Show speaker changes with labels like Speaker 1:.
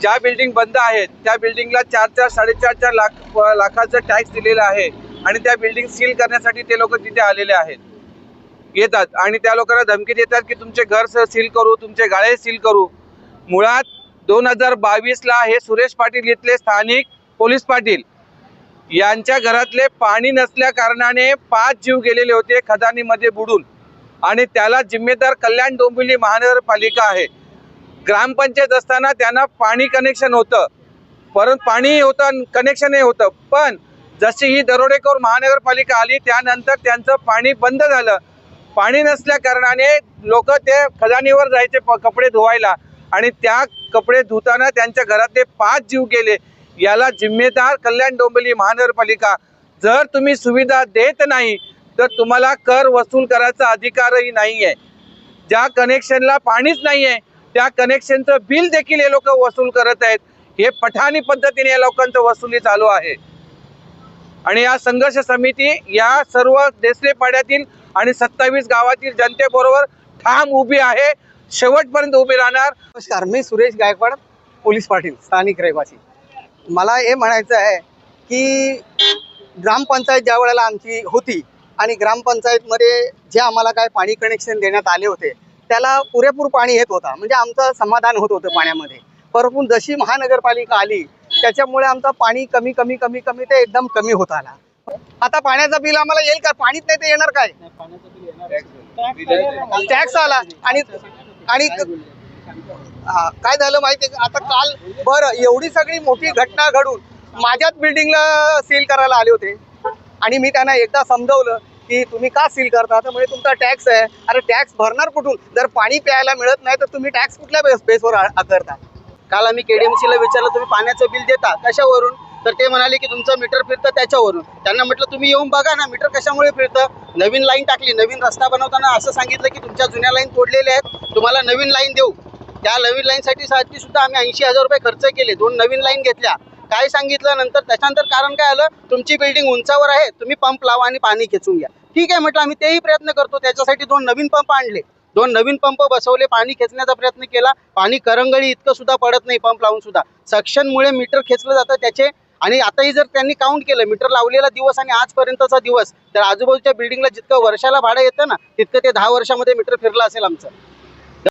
Speaker 1: ज्या बिल्डिंग बंद आहेत त्या बिल्डिंगला चार चार साडेचार चार लाख लाखाचं टॅक्स दिलेलं आहे आणि त्या बिल्डिंग सील करण्यासाठी ते लोक तिथे आलेले आहेत. येतात आणि त्या लोकांना धमकी देतात की तुमचे घर सील करू तुमचे गाळे सील करू. मुळात दोन हजार बावीसला हे सुरेश पाटील इथले स्थानिक पोलीस पाटील यांच्या घरातले पाणी नसल्या कारणाने पाच जीव गेलेले होते खदानीमध्ये बुडून. आणि त्याला जिम्मेदार कल्याण डोंबिवली महानगरपालिका आहे. ग्रामपंचायत असताना त्यांना पाणी कनेक्शन होतं. परंतु पाणी होतं कनेक्शनही होतं. पण जशी ही दरोडेखोर महानगरपालिका आली त्यानंतर त्यांचं पाणी बंद झालं. पाणी नसल्या कारणाने लोक ते खदानीवर जायचे प- कपडे धुवायला. आणि त्या कपडे धुताना त्यांच्या घरातले पाच जीव गेले. याला जिम्मेदार कल्याण डोंबिवली महानगरपालिका. जर तुम्ही सुविधा देत नाही तर तुम्हाला कर वसूल करायचा अधिकारही नाही आहे ज्या कनेक्शनला पाणीच नाही आहे त्या कनेक्शनचं बिल देखील हे लोक वसूल करत आहेत. हे पठाणी पद्धतीने या लोकांचं वसुली चालू आहे. आणि या संघर्ष समिती या सर्व देसले पाड्यातील आणि सत्तावीस गावातील जनतेबरोबर ठाम उभी आहे. शेवटपर्यंत उभी राहणार.
Speaker 2: नमस्कार मी सुरेश गायकवाड पोलीस पाटील स्थानिक रहिवासी. मला हे म्हणायचं आहे की ग्रामपंचायत ज्या वेळेला आमची होती आणि ग्रामपंचायतमध्ये जे आम्हाला काय पाणी कनेक्शन देण्यात आले होते त्याला पुरेपूर पाणी येत होता. म्हणजे आमचं समाधान होत होतं पाण्यामध्ये. परंतु जशी महानगरपालिका आली त्याच्यामुळे आमचं पाणी कमी कमी कमी कमी ते एकदम कमी होत आला. आता पाण्याचं बिल आम्हाला येईल का? पाणीच नाही ते येणार काय? टॅक्स आला. आणि आणि हा, काय झालं माहितीये का? आता काल बरं एवढी सगळी मोठी घटना घडून माझ्याच बिल्डिंगला सील करायला आले होते. आणि मी त्यांना एकदा समजवलं की तुम्ही का सील करता? तर म्हणजे तुमचा टॅक्स आहे. अरे टॅक्स भरणार कुठून? जर पाणी प्यायला मिळत नाही तर तुम्ही टॅक्स कुठल्या स्पेसवर बेसवर आकारता? काल आम्ही केडीएमसीला विचारलं तुम्ही पाण्याचं बिल देता कशावरून? तर ते म्हणाले की तुमचं मीटर फिरतं त्याच्यावरून. त्यांना म्हटलं तुम्ही येऊन बघा ना मीटर कशामुळे फिरतं? नवीन लाईन टाकली नवीन रस्ता बनवताना असं सांगितलं की तुमच्या जुन्या लाईन तोडलेल्या आहेत तुम्हाला नवीन लाईन देऊ. त्या नवीन लाईनसाठी साठी सुद्धा आम्ही ऐंशी हजार रुपये खर्च केले दोन नवीन लाईन घेतल्या. काय सांगितलं नंतर? त्याच्यानंतर कारण काय आलं? तुमची बिल्डिंग उंचावर आहे तुम्ही पंप लावा आणि पाणी खेचून घ्या. ठीक आहे म्हटलं आम्ही तेही प्रयत्न करतो. त्याच्यासाठी दोन नवीन पंप आणले. दोन नवीन पंप बसवले पाणी खेचण्याचा प्रयत्न केला. पाणी करंगळी इतकं सुद्धा पडत नाही पंप लावून सुद्धा. सक्शनमुळे मीटर खेचलं जातं त्याचे. आणि आताही जर त्यांनी काउंट केलं मीटर लावलेला दिवस आणि आजपर्यंतचा दिवस तर आजूबाजूच्या बिल्डिंगला जितकं वर्षाला भाडं येतं ना तितकं ते दहा वर्षामध्ये मीटर फिरलं असेल आमचं.